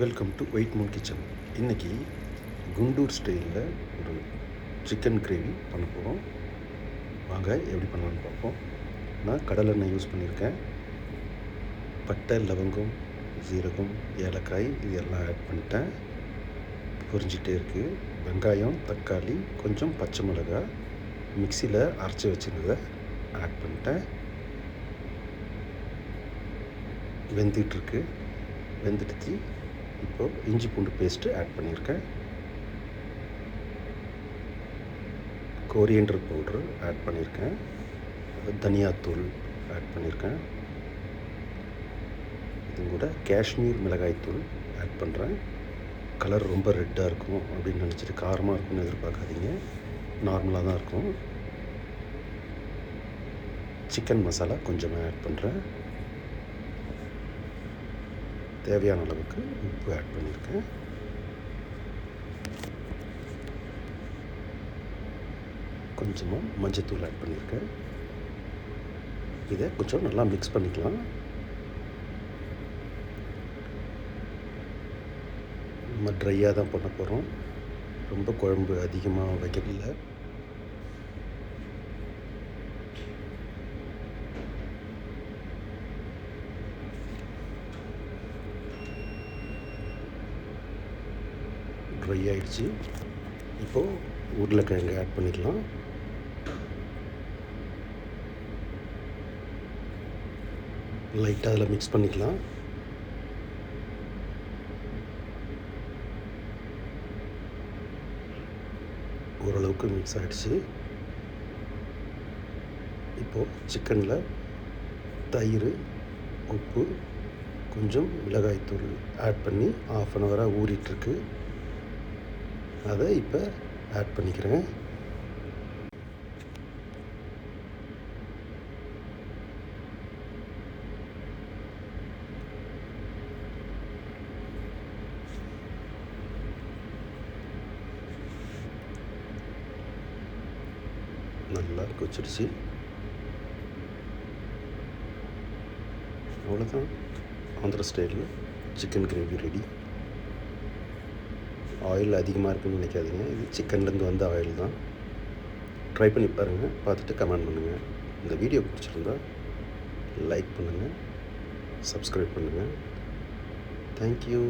Welcome to white moon kitchen இன்றைக்கி குண்டூர் ஸ்டைலில் ஒரு சிக்கன் கிரேவி பண்ண போகிறோம் வாங்க எப்படி பண்ணலான்னு பார்ப்போம். நான் கடலெண்ணெய் யூஸ் பண்ணியிருக்கேன். பட்டை லவங்கம் ஜீரகம் ஏலக்காய் இது எல்லாம் ஆட் பண்ணிட்டேன். பொரிஞ்சிட்டே இருக்குது வெங்காயம் தக்காளி கொஞ்சம் பச்சை மிளகாய். மிக்சியில் அரைச்சி வச்சுருந்ததை ஆட் பண்ணிட்டேன். வெந்துட்டுருக்கு வெந்துடுச்சு இப்போது இஞ்சி பூண்டு பேஸ்ட்டு ஆட் பண்ணியிருக்கேன். கோரியண்டர் பவுட்ரு ஆட் பண்ணியிருக்கேன். தனியாத்தூள் ஆட் பண்ணியிருக்கேன். இது கூட காஷ்மீர் மிளகாய்த்தூள் ஆட் பண்ணுறேன் கலர் ரொம்ப ரெட்டாக இருக்கும் அப்படின்னு நினச்சிட்டு காரமாக இருக்கும்னு எதிர்பார்க்காதீங்க. நார்மலாக தான் இருக்கும். சிக்கன் மசாலா கொஞ்சமாக ஆட் பண்ணுறேன் தேவையான அளவுக்கு உப்பு ஆட் பண்ணியிருக்கேன். கொஞ்சமாக மஞ்சத்தூள் ஆட் பண்ணியிருக்கேன். இதை கொஞ்சம் நல்லா மிக்ஸ் பண்ணிக்கலாம். நம்ம ட்ரையாக தான் பண்ண போகிறோம் ரொம்ப குழம்பு அதிகமாக வைக்கவில்லை. ட்ரை ஆகிடுச்சு இப்போது உருளைக்கிழங்கு ஆட் பண்ணிக்கலாம் லைட்டாக அதில் மிக்ஸ் பண்ணிக்கலாம். ஓரளவுக்கு மிக்ஸ் ஆகிடுச்சு இப்போது சிக்கனில் தயிர் உப்பு கொஞ்சம் மிளகாய்த்தூள் ஆட் பண்ணி ஆஃப் அன் ஹவராக ஊறிட்டுருக்கு. அதை இப்போ ஆட் பண்ணிக்கிறேன் நல்லா கொச்சிடுச்சு அவ்வளோதான் ஆந்திர ஸ்டைலில் சிக்கன் கிரேவி ரெடி ஆயில் அதிகமாக இருக்குன்னு நினைக்காதீங்க. இது சிக்கன்லேருந்து வந்த ஆயில் தான். ட்ரை பண்ணி பாருங்கள் பார்த்துட்டு கமெண்ட் பண்ணுங்கள் இந்த வீடியோ பிடிச்சிருந்தா லைக் பண்ணுங்கள் சப்ஸ்கிரைப் பண்ணுங்கள் தேங்க்யூ